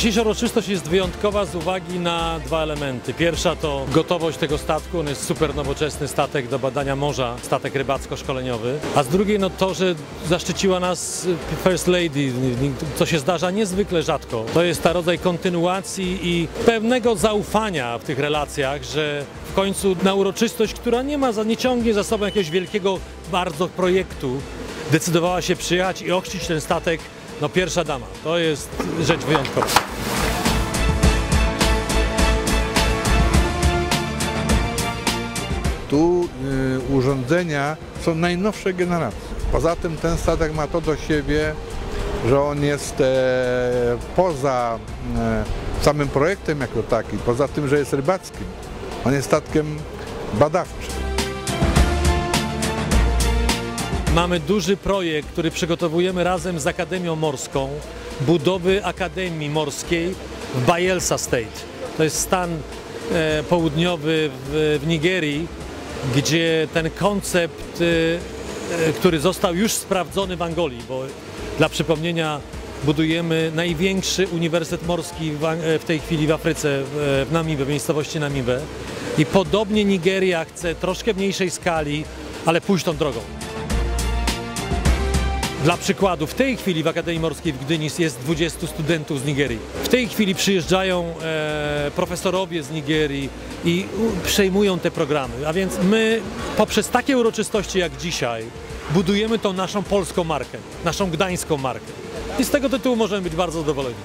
Dzisiejsza uroczystość jest wyjątkowa z uwagi na dwa elementy. Pierwsza to gotowość tego statku, on jest super nowoczesny statek do badania morza, statek rybacko-szkoleniowy. A z drugiej no to, że zaszczyciła nas First Lady, co się zdarza niezwykle rzadko. To jest ta rodzaj kontynuacji i pewnego zaufania w tych relacjach, że w końcu na uroczystość, która nie ma, nie ciągnie za sobą jakiegoś wielkiego bardzo projektu, decydowała się przyjechać i ochrzcić ten statek no pierwsza dama. To jest rzecz wyjątkowa. Tu y, urządzenia są najnowszej generacji. Poza tym ten statek ma to do siebie, że on jest e, poza e, samym projektem jako taki, poza tym, że jest rybackim, on jest statkiem badawczym. Mamy duży projekt, który przygotowujemy razem z Akademią Morską, budowy Akademii Morskiej w Bayelsa State. To jest stan e, południowy w, w Nigerii, gdzie ten koncept, e, e, który został już sprawdzony w Angolii, bo dla przypomnienia budujemy największy uniwersytet morski w, e, w tej chwili w Afryce, w, w Namibie, w miejscowości Namibę. I podobnie Nigeria chce troszkę w mniejszej skali, ale pójść tą drogą. Dla przykładu, w tej chwili w Akademii Morskiej w Gdyni jest 20 studentów z Nigerii. W tej chwili przyjeżdżają e, profesorowie z Nigerii i u, przejmują te programy. A więc my poprzez takie uroczystości jak dzisiaj budujemy tą naszą polską markę, naszą gdańską markę. I z tego tytułu możemy być bardzo zadowoleni.